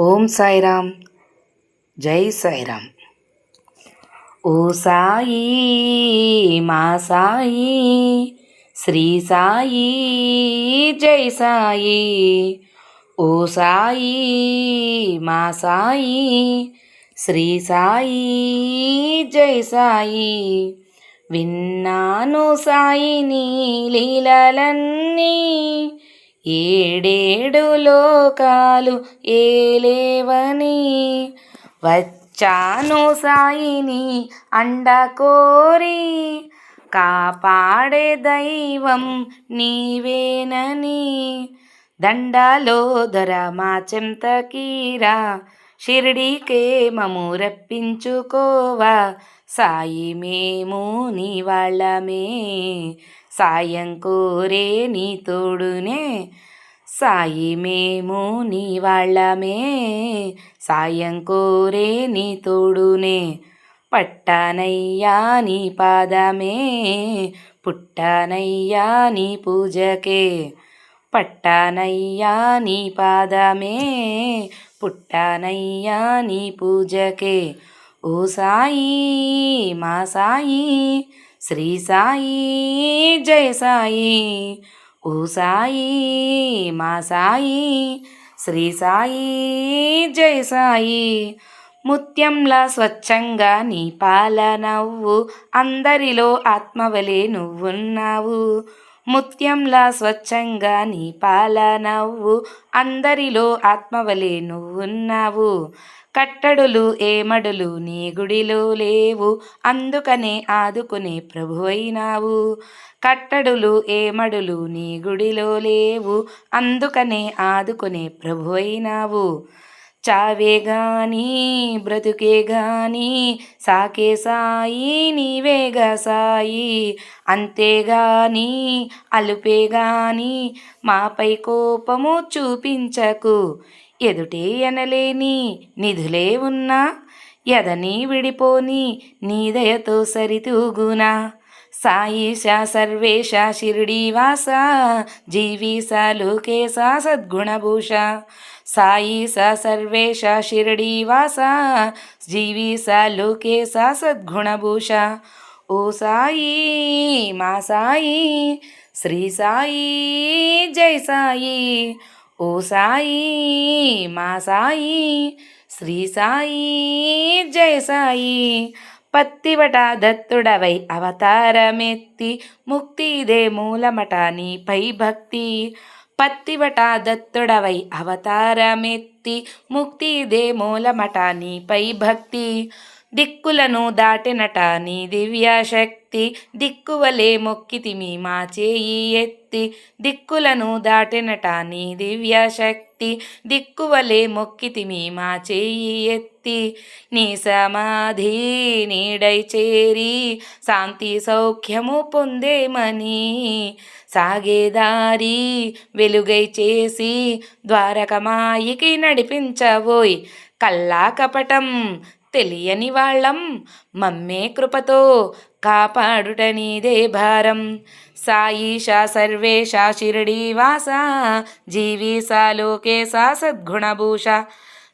ఓం సాయిరామ్. జై సాయిరామ్. ఓ సాయి మా సాయి శ్రీ సాయి జై సాయి. ఓ సాయి మా సాయి శ్రీ సాయి జై సాయి. విన్నాను సాయిని లీలలన్నీ ఏడేడు లోకాలు ఏలేవని? వచ్చాను సాయిని అండ కోరి కాపాడే దైవం నీవేనని. దండలోదర మా చెంతకీరా షిరిడీకే మము రప్పించుకోవా. సాయి మేము నీ వాళ్ళమే. సాయం కోరే నీ తోడునే. సాయి మేము నీ వాళ్ళమే. సాయం కోరే నీ తోడునే. పట్టానయ్యా నీ పాదమే. పుట్టానయ్యా నీ పూజకే. పట్టానయ్యా నీ పాదమే. పుట్టానయ్యా నీ పూజకే. ఓ సాయి మా సాయి శ్రీ సాయి జయ సాయి. ఓ సాయి మా సాయి శ్రీ సాయి జయ సాయి. ముత్యంలా స్వచ్ఛంగా నీ పాల నవ్వు అందరిలో ఆత్మవలే నువ్వున్నావు. ముత్యంలా స్వచ్ఛంగా నీ పాల నవ్వు అందరిలో ఆత్మవలే నువ్వున్నావు. కట్టడులు ఏమడులు నీ గుడిలో లేవు. అందుకనే ఆదుకునే ప్రభువైనావు. కట్టడులు ఏమడులు నీ గుడిలో లేవు. అందుకనే ఆదుకునే ప్రభువైనావు. చావే గాని బ్రతుకే గాని సాకే సాయి నీవేగా సాయి. అంతేగాని అలుపే గాని మాపై కోపము చూపించకు. ఎదుటే ఎనలేని నిధులే ఉన్నా ఎదని విడిపోని నీ దయతో సరితూగునా. సాయిషా సర్వేశ షిరిడీవాస జీవీస లోకేశ సద్గుణభూష. సాయిస సర్వేశ షిరిడీవాస జీవీస లోకేశ సద్గుణభూష. ఓ సాయి మా సాయి శ్రీ సాయి జై సాయి. ఓ సాయి మా సాయి శ్రీ సాయి జయ సాయి. పత్తివట దత్తుడవై అవతారమెత్తి ముక్తిదే మూలమట నీపై భక్తి. పత్తివట దత్తుడవై అవతారమెత్తి ముక్తిదే మూలమట నీపై భక్తి. దిక్కులను దాటినట నీ దివ్యశక్తి. దిక్కువలే మొక్కితిమి మా చేయి ఎత్తి. దిక్కులను దాటినట నీ దివ్యశక్తి. దిక్కువలే మొక్కితిమి మా చేయి ఎత్తి. నీ సమాధి నీడై చేరి. శాంతి సౌఖ్యము పొందేమని సాగేదారి వెలుగై చేసి. ద్వారకమాయికి నడిపించబోయ్. కల్లా కపటం తెలియని వాళ్ళం. మమ్మే కృపతో కాపాడుట నీదే భారం. సాయిషా సర్వేషా షిరిడీవాస జీవీసా లోకేశా సద్గుణభూష.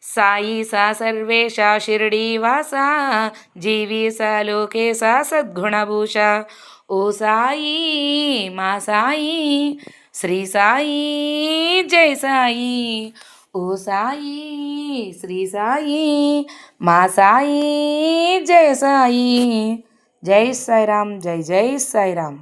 సాయిసా సర్వేషా షిరిడీవాస జీవీసా లోకేశా సద్గుణభూష. ఓ సాయి మా సాయి శ్రీ సాయి జై సాయి. ఓ సాయి శ్రీ సాయి మా సాయి జయ సాయి. జై సాయిరామ్ జై జై సాయిరామ్.